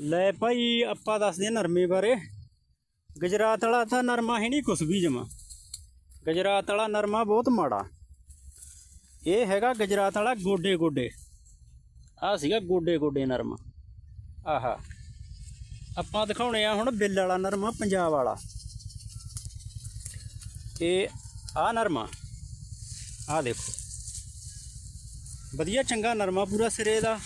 ਲੈ ਭਾਈ, ਆਪਾਂ ਦੱਸਦੇ ਹਾਂ ਨਰਮੇ ਬਾਰੇ। ਗੁਜਰਾਤ ਵਾਲਾ ਤਾਂ ਨਰਮਾ ਹੈ ਨਹੀਂ ਕੁਛ ਵੀ ਜਮਾ। ਗੁਜਰਾਤ ਵਾਲਾ ਨਰਮਾ ਬਹੁਤ ਮਾੜਾ। ਇਹ ਹੈਗਾ ਗੁਜਰਾਤ ਵਾਲਾ ਗੋਡੇ ਗੋਡੇ ਆ ਸੀਗਾ ਗੋਡੇ ਗੋਡੇ ਨਰਮਾ। ਆਹਾ। ਆਪਾਂ ਦਿਖਾਉਣੇ ਆ ਹੁਣ ਬਿੱਲ ਵਾਲਾ ਨਰਮਾ, ਪੰਜਾਬ ਵਾਲਾ। ਇਹ ਆ ਨਰਮਾ। ਆ ਦੇਖੋ। ਵਧੀਆ ਚੰਗਾ ਨਰਮਾ ਪੂਰਾ ਸਿਰੇ ਦਾ।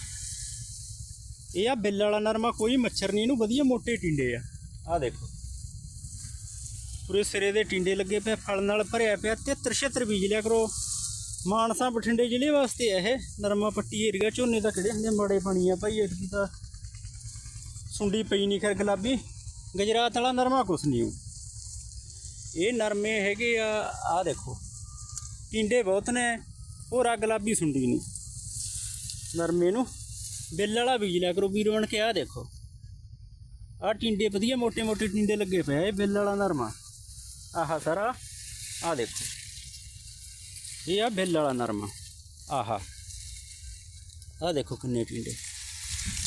ਇਹ ਆ ਬਿੱਲ ਵਾਲਾ ਨਰਮਾ, ਕੋਈ ਮੱਛਰ ਨਹੀਂ, ਇਹਨੂੰ ਵਧੀਆ ਮੋਟੇ ਟਿੰਡੇ ਆ। ਆ ਦੇਖੋ। ਪੂਰੇ ਸਿਰੇ ਦੇ ਟਿੰਡੇ ਲੱਗੇ ਪਏ ਫਲ ਨਾਲ ਭਰਿਆ ਪਿਆ 73 76 ਬੀਜ ਲਿਆ ਕਰੋ। ਮਾਨਸਾ ਬਠਿੰਡੇ ਜ਼ਿਲ੍ਹੇ ਵਾਸਤੇ ਇਹ, ਨਰਮਾ ਪੱਟੀ ਏਰੀਆ ਝੋਨੇ ਦਾ ਕਿਹੜੇ ਹੁੰਦੇ ਮਾੜੇ ਪਾਣੀ ਆ ਭਾਈ ਇਤਕੀ ਤਾਂ ਸੁੰਡੀ ਪਈ ਨਹੀਂ, ਖੈਰ ਗੁਲਾਬੀ। ਗੁਜਰਾਤ ਵਾਲਾ ਨਰਮਾ ਕੁਛ ਨਹੀਂ ਓ। ਇਹ ਨਰਮੇ ਹੈਗੇ ਆ ਆ ਦੇਖੋ। ਟਿੰਡੇ ਬਹੁਤ ਨੇ, ਹੋਰ ਗੁਲਾਬੀ ਸੁੰਡੀ ਨਹੀਂ। ਨਰਮੇ ਨੂੰ ਬਿੱਲ ਵਾਲਾ ਬੀਜ ਲਿਆ ਕਰੋ, ਵੀਰ ਬਣ ਕੇ ਆ ਦੇਖੋ। ਆ ਟਿੰਡੇ ਵਧੀਆ ਮੋਟੇ ਮੋਟੇ ਟਿੰਡੇ ਲੱਗੇ ਪਏ ਬਿੱਲ ਵਾਲਾ ਨਰਮਾ। ਆਹਾ ਸਾਰਾ ਆ ਦੇਖੋ। ਇਹ ਆ ਬਿੱਲ ਵਾਲਾ ਨਰਮਾ, ਆਹਾ। ਆ ਦੇਖੋ ਕਿੰਨੇ ਟਿੰਡੇ।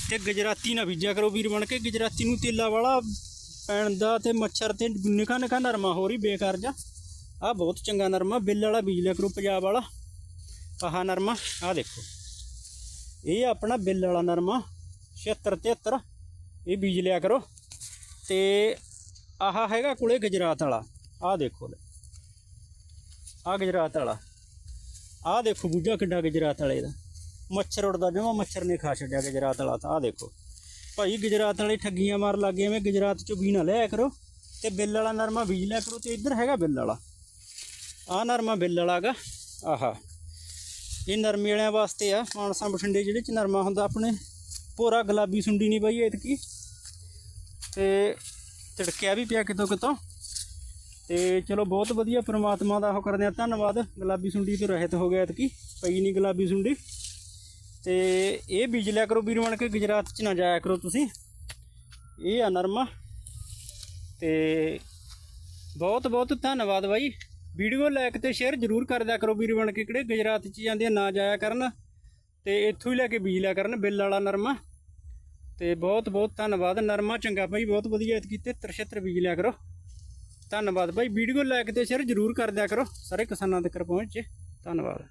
ਤੇ ਗੁਜਰਾਤੀ ਨਾ ਬੀਜਿਆ ਕਰੋ ਵੀਰ ਬਣ ਕੇ, ਗੁਜਰਾਤੀ ਨੂੰ ਤੇਲਾ ਵਾਲਾ ਪੈਣ ਦਾ ਤੇ ਮੱਛਰ ਤੇ ਨਿਕਾ ਨਿਕਾ ਨਰਮਾ ਹੋ ਰਹੀ ਬੇਕਾਰ ਜਾ। ਆ ਬਹੁਤ ਚੰਗਾ ਨਰਮਾ, ਬਿੱਲ ਵਾਲਾ ਬੀਜ ਲਿਆ ਕਰੋ, ਪੰਜਾਬ ਵਾਲਾ। ਆਹਾ ਨਰਮਾ ਆ ਦੇਖੋ। ਇਹ ਆਪਣਾ ਬਿੱਲ ਵਾਲਾ ਨਰਮਾ 76 73 ਇਹ ਬੀਜ ਲਿਆ ਕਰੋ। ਤੇ ਆਹ ਹੈਗਾ ਕੋਲੇ ਗੁਜਰਾਤ ਵਾਲਾ, ਆਹ ਦੇਖੋ ਲੈ। ਆ ਗੁਜਰਾਤ ਵਾਲਾ। ਆਹ ਦੇਖੋ ਬੂਝਾ ਕਿੱਡਾ ਗੁਜਰਾਤ ਵਾਲੇ ਦਾ ਮੱਛਰ ਉੜਦਾ ਜਮਾ ਮੱਛਰ ਨੇ ਖਾ ਛੱਡਿਆ ਗੁਜਰਾਤ ਵਾਲਾ ਤਾਂ, ਆਹ ਦੇਖੋ। ਭਾਈ ਗੁਜਰਾਤ ਵਾਲੇ ਠੱਗੀਆਂ ਮਾਰ ਲੱਗੇ ਐਵੇਂ ਗੁਜਰਾਤ ਚੋਂ ਵੀ ਨਾ ਲਿਆ ਕਰੋ। ਤੇ ਬਿੱਲ ਵਾਲਾ ਨਰਮਾ ਬੀਜ ਲਿਆ ਕਰੋ ਤੇ ਇੱਧਰ ਹੈਗਾ ਬਿੱਲ ਵਾਲਾ। ਆਹ ਨਰਮਾ ਬਿੱਲ ਵਾਲਾ ਗਾ ਆਹਾ। ਇਹ ਨਰਮੇ ਵਾਲਿਆਂ ਵਾਸਤੇ ਆ, ਮਾਨਸਾ ਬਠਿੰਡੇ ਜਿਹੜੇ ਚ ਨਰਮਾ ਹੁੰਦਾ, ਆਪਣੇ ਪੂਰਾ ਗੁਲਾਬੀ ਸੁੰਡੀ ਨਹੀਂ ਬਾਈ ਐਤਕੀ। ਤੇ ਝੜਕਿਆ ਵੀ ਪਿਆ ਕਿਤੋਂ ਕਿਤੋਂ। ਤੇ ਚਲੋ ਬਹੁਤ ਵਧੀਆ ਪ੍ਰਮਾਤਮਾ ਦਾ ਉਹ ਕਰਦੇ ਆ, ਧੰਨਵਾਦ। ਗੁਲਾਬੀ ਸੁੰਡੀ ਤੋਂ ਰਹਿਤ ਹੋ ਗਿਆ ਇਤਕੀ ਪਈ ਨਹੀਂ ਗੁਲਾਬੀ ਸੁੰਡੀ। ਤੇ ਇਹ ਬੀਜ ਲਿਆ ਕਰੋ ਵੀਰ ਬਣ ਕੇ ਗੁਜਰਾਤ ਚ ਨਾ ਜਾਇਆ ਕਰੋ ਤੁਸੀਂ। ਇਹ ਆ ਨਰਮਾ। ਤੇ ਬਹੁਤ ਬਹੁਤ ਧੰਨਵਾਦ ਬਾਈ। ਵੀਡੀਓ ਲਾਇਕ ਤੇ ਸ਼ੇਅਰ ਜ਼ਰੂਰ ਕਰ ਦਿਆ ਕਰੋ ਵੀਰ ਬਣ ਕੇ, ਕਿਹੜੇ ਗੁਜਰਾਤ ਚ ਜਾਂਦੇ ਨਾ ਜਾਇਆ ਕਰਨ। ਤੇ ਇੱਥੋਂ ਹੀ ਲੈ ਕੇ ਬੀਜ ਲਿਆ ਕਰਨ, ਬਿੱਲ ਵਾਲਾ ਨਰਮਾ। ਤੇ ਬਹੁਤ ਬਹੁਤ ਧੰਨਵਾਦ। ਨਰਮਾ ਚੰਗਾ ਭਾਈ, ਬਹੁਤ ਵਧੀਆ ਇਤ ਕੀਤੇ 73 ਬੀਜ ਲਿਆ ਕਰੋ। ਧੰਨਵਾਦ ਭਾਈ। ਵੀਡੀਓ ਲਾਇਕ ਤੇ ਸ਼ੇਅਰ ਜ਼ਰੂਰ ਕਰ ਦਿਆ ਕਰੋ। ਸਾਰੇ ਕਿਸਾਨਾਂ ਤੱਕ ਪਹੁੰਚੇ ਧੰਨਵਾਦ।